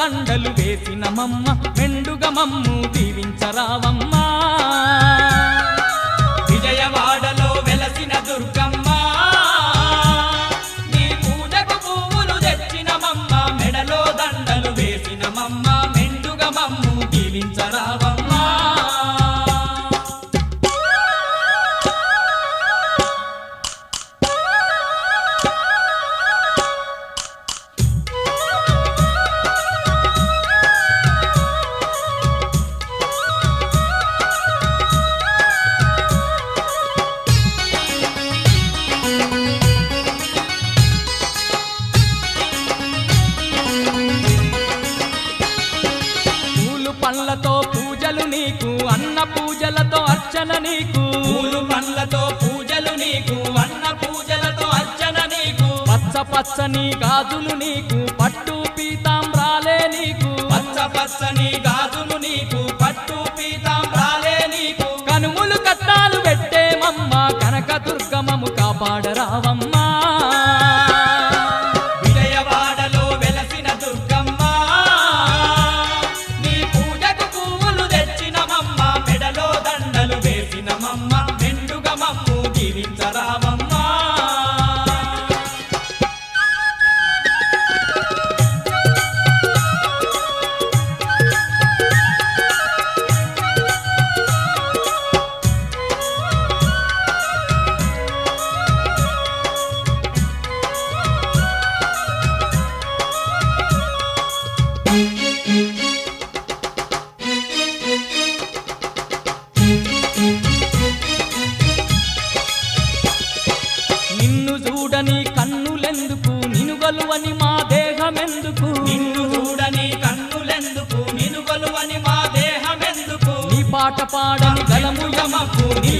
దండలు వేసిన మమ్మ మెండుగా మమ్ము దీవించరావమ్మా. నీకు అన్న పూజలతో అర్చన నీకు. పూలు పండ్లతో పూజలు నీకు అన్న పూజలతో అర్చన నీకు. పచ్చ పచ్చని గాజులు నీకు పట్టు పీతాంబ్రాలే నీకు. పచ్చ పచ్చని గాజులు నీకు పట్టు పీతాంబ్రాలే నీకు. కనుములు కట్టాలు పెట్టేమమ్మ కనక దుర్గమము కాపాడరావమ్మా. దీవించరావమ్మా చూడని కన్నులెందుకు? నినుగలువని మా దేహమెందుకు? నిన్ను చూడని కన్నులెందుకు? నినుగలువని మా దేహమెందుకు? నీ పాట పాడని గలము గమకు నీ